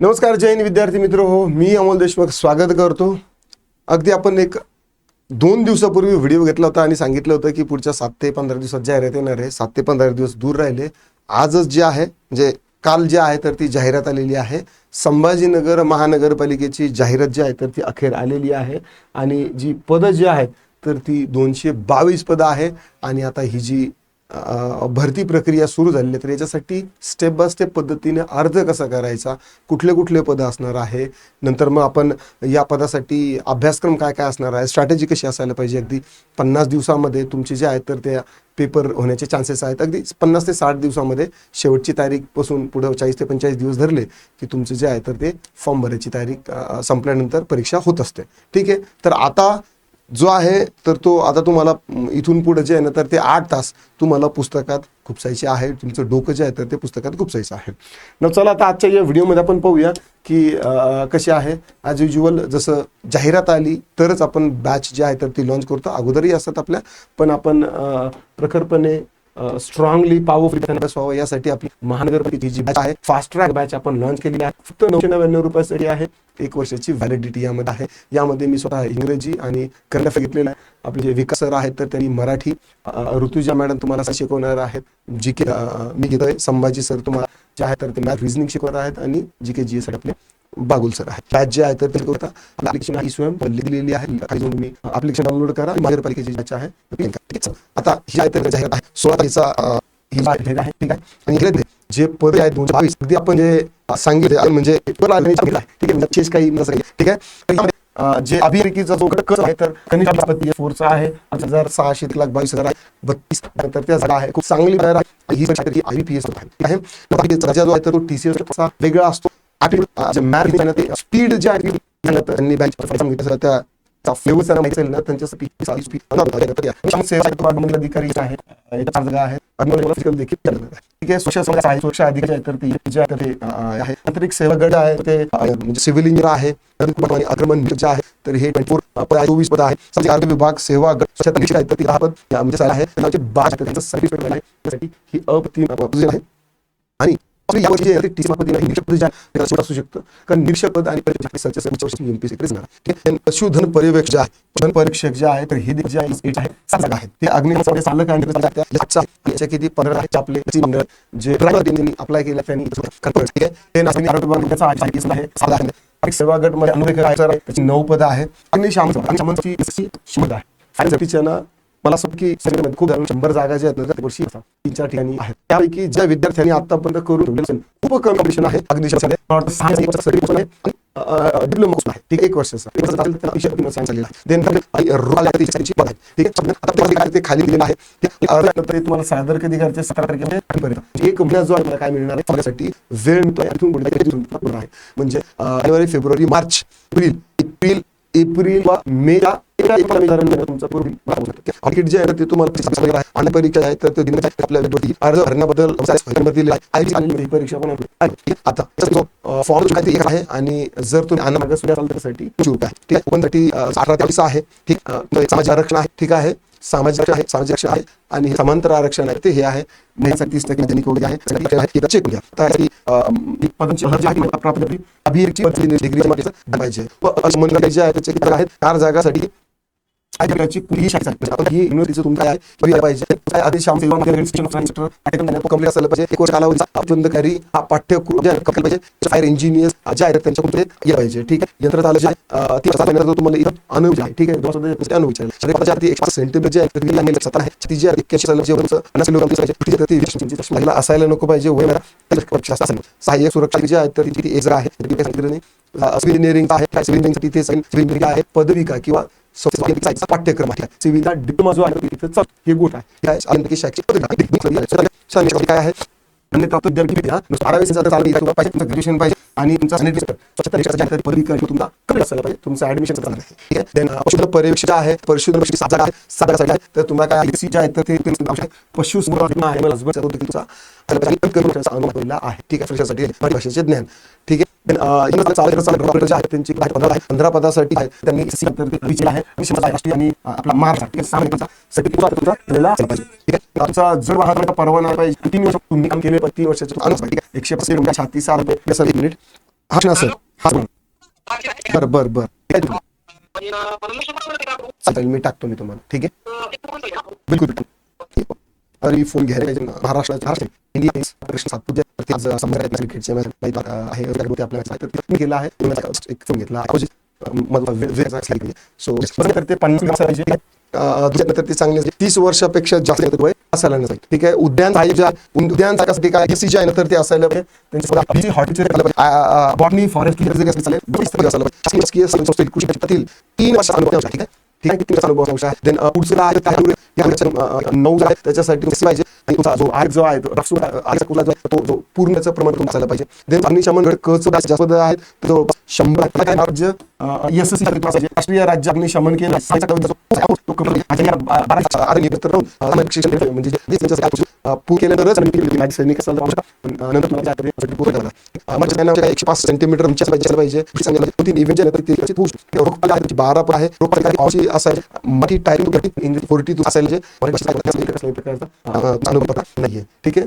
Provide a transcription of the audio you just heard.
नमस्कार जैन विद्यार्थी मित्र. हो मी अमोल देशमुख स्वागत करतो. अगदी आपण एक दोन दिवसापूर्वी व्हिडिओ घेतला होता आणि सांगितलं होतं की पुढच्या सात ते पंधरा दिवसात जाहिरात येणार आहे. सात ते पंधरा दिवस दूर राहिले. आजच जे आहे म्हणजे काल जे आहे तर ती जाहिरात आलेली आहे. संभाजीनगर महानगरपालिकेची जाहिरात जी आहे तर ती अखेर आलेली आहे. आणि जी पदं जी आहेत तर ती दोनशे बावीस पदं आहे. आणि आता ही जी भरती प्रक्रिया सुरू झालेली आहे तर याच्यासाठी स्टेप बाय स्टेप पद्धतीने अर्ज कसा करायचा? कुठले कुठले पदं असणार आहे? नंतर मग आपण या पदासाठी अभ्यासक्रम काय काय असणार आहे? स्ट्रॅटेजी कशी असायला पाहिजे? अगदी पन्नास दिवसामध्ये तुमचे जे आहेत तर ते पेपर होण्याचे चान्सेस आहेत. अगदी पन्नास ते साठ दिवसामध्ये शेवटची तारीखपासून पुढं चाळीस ते पंचेचाळीस दिवस धरले की तुमचे जे आहे तर ते फॉर्म भरायची तारीख संपल्यानंतर परीक्षा होत असते. ठीक आहे? तर आता जो आहे तर तो आता तुम्हाला इथून पुढे जे आहे ना तर ते आठ तास तुम्हाला पुस्तकात खुपसायचे आहे. तुमचं डोकं जे आहे तर ते पुस्तकात खुपसायचं आहे. न चला आता आजच्या या व्हिडिओमध्ये आपण पाहूया की कसे आहे. ॲज युज्युअल जसं जाहिरात आली तरच आपण बॅच जे आहे तर ती लॉन्च करतो. अगोदरही असतात आपल्या पण आपण प्रखरपणे स्ट्रॉंगली पॉवरफुल व्हावं यासाठी आपली महानगरपालिकेची जी बॅच आहे फास्ट ट्रॅक बॅच आपण लॉन्च केलेली आहे. फक्त नऊशे नव्याण्णव रुपयासाठी आहे. एक वर्षाची व्हॅलिडिटी यामध्ये आहे. यामध्ये मी स्वतः इंग्रजी आणि कन्नड घेतलेला आहे. आपले जे विकास सर आहेत तर त्यांनी मराठी ऋतुजा मॅडम तुम्हाला शिकवणार आहेत. जी के मी घेतोय. संभाजी सर तुम्हाला जे आहे तर ते मॅथ रिझनिंग शिकवणार आहेत. आणि जी के जी एस आपले बागुल सर आहे बॅच जे आहे तर ते करता ऍप्लिकेशन ही स्वयं लिहिलेली आहे. खाली जाऊन तुम्ही ऍप्लिकेशन डाउनलोड करा. महानगरपालिकेची बॅच आहे ठीक आहे आता ही आहे तर जाहिरात आहे. सोळा तारखेचा ही जाहिरात आहे ठीक आहे? आणि इकडे जे पद आहेत दोनशे बावीस अगदी आपण जे सांगितले म्हणजे ठीक आहे म्हणजे चेस काही नसं ठीक आहे? जे अभियांत्रिकीचा जो घटक आहे तर कनिष्ठ अभियांत्रिकी फोरचा आहे. पाच हजार सहाशे लाख बावीस हजार आहे. बत्तीस तर त्या जागा आहे. खूप चांगली ही जी आय पी एस आहे. ठीक आहे? जो आहे तर तो टी सी एस वेगळा असतो. स्पीड जे आहे त्यांनी बँच सांगितलं त्या फ्लेवर माहिती असेल ना अधिकारी आहे. आहेत देखील ठीक आहे सुरक्षा समाज आहे सुरक्षा अधिकारी आहेत तर ते जे आहे आहे. आंतरिक सेवा गट आहे ते म्हणजे सिव्हिल इंजिनियर आहे आक्रमण जे आहे तर हे चोवीस पद आहे. आरोग्य विभाग सेवा गट स्वच्छता आहेत तर ती म्हणजे आहे. त्यांचे बाज आहे त्यांचं सर्टिफिकेट आहे त्यासाठी ही अप्रतिम आहे. आणि आपली जे मार्फत निरीक्षक पद जे असू शकतं कारण निरीक्षक पद आणि पशुधन पर्यवेक्षक जे आहे परीक्षक जे आहे तर हे जे आहे सात जागा आहेत ते अग्निशमन चालक आणि याच्या किती पंधरा आपले मंडळ जे त्यांनी अप्लाय केलं त्यांनी आहे ते आरोग्य आहे सेवा गटमध्ये अनुभव त्याची नऊ पद आहे अग्निशामन अग्निशमनची आहे ना मला असं की सगळ्यामध्ये खूप शंभर जागा ज्या आहेत वर्षी तीन चार ठिकाणी आहेत. त्यापैकी ज्या विद्यार्थ्यांनी आतापर्यंत करून ठेवलेलं असेल खूप कमी कॉम्पिटिशन आहे अग्निशमन एक डिप्लोमा आहे ठीक एक वर्षाचा. ते खाली दिलेलं आहे तुम्हाला सादर कधी करायचे? सतरा तारखेमध्ये म्हणजे, म्हणजे एक महिना जो मला काय मिळणार आहे? त्यासाठी वेळ पूर्ण आहे म्हणजे जानेवारी फेब्रुवारी मार्च एप्रिल एप्रिल एप्रिल व मे या ऑडिट जे आहे ते तुम्हाला आणि परीक्षा आहे तर आपल्या अर्ज भरण्याबद्दल परीक्षा पण आता फॉर्म आहे एक आहे. आणि जर तुम्ही त्यासाठी आहे. ठीक आहे. अठरा ते आहे. ठीक अ, म्हणजे आरक्षण आहे. ठीक आहे. सामाजिक आहे सामाजिक आरक्षण आहे आणि समांतर आरक्षण आहे ते हे आहे. महिन्यासाठी तीस टक्के आहे. आहे पाहिजे चार जागासाठी अधिकाराची कुठलीही शाखा ही युनिव्हर्सिटीचं काय आहे पाहिजे. आधी श्याम सेवा कंप्लीट असायला पाहिजे. एक वर्ष कालावधीचा हा पाठ्यक्रम जे पाहिजे. फायर इंजिनियर जे आहेत त्यांच्याकडून ते पाहिजे. ठीक आहे? यंत्रचालक जे आहे ती तुम्हाला इथं अनुभव आहे. ठीक आहे? अनुभव सेंटीमीटर जे आहे. सत्तर आहे ती म्हणजे असायला नको पाहिजे. वय सहाय्यक सुरक्षा जी आहे तर ती एज आहे. ते सिव्हिल आहे सिव्हिल ते सिव्हिल इंजिनिअरिंग आहे पदविका किंवा पाठ्यक्रम आहे. सिव्हिलचा डिप्लोमा जो आहे तो हे गोट आहे. काय आहे? म्हणजे प्राप्त विद्यार्थी नुसतं बारावी चालू पाहिजे तुमचं ग्रॅज्युएशन पाहिजे आणि तुमचा तुमचा कमी असायला पाहिजे. तुमचं ऍडमिशन चालणार ठीक आहे? देन पशुधन पर्यवेक्षक आहे पशुधन पक्षी आहे आहे तर तुम्हाला काय ICC जे आहे तर ते पशु तुमचा अनुभव आहे. ठीक आहे? परीक्षेसाठी भाषेचे ज्ञान ठीक आहे? त्यांची पंधरा पदासाठी आहे. त्यांनी आहे. आणि आपला मार्च ठीक आहे? सर्टिफिकेट तुमचा जर वाहनाचा परवाना पाहिजे तुम्ही काम केले पण तीन वर्षाचे एकशे पस्तीस रुपये छातीस सहा रुपये. एक मिनिट हा ना सर हा चालेल मी टाकतो मी तुम्हाला. ठीक आहे? बिलकुल बिलकुल. फोन घ्यायला पाहिजे. आहे. मी आहे. एक फोन घेतला सो करते. पन्नास ग्राम असायला तीस वर्षापेक्षा जास्त वय असायला नाही. ठीक आहे? उद्यान उद्यान काय जे आहे ना तर ते असायला पाहिजे. त्यांच्या बॉटनी फॉरेस्ट जरी असले चालेल. तीन वर्ष ठीक आहे? ठीक आहे? अनुभव देन पुढचं नऊ आहे त्याच्यासाठी पाहिजे. आणि तुमचा जो आग जो आहे तो रक्सुर कुला जो तो जो पूर्णचं प्रमाण तुमचं असायला पाहिजे. देन अग्निशमन गड कच जास्त आहेत शंभर राज्य यशस्वी करत असायचे राष्ट्रीय राज्य अग्निशमन केंद्र सेंटीमीटर उंची असायला पाहिजे बारा पण ठीक है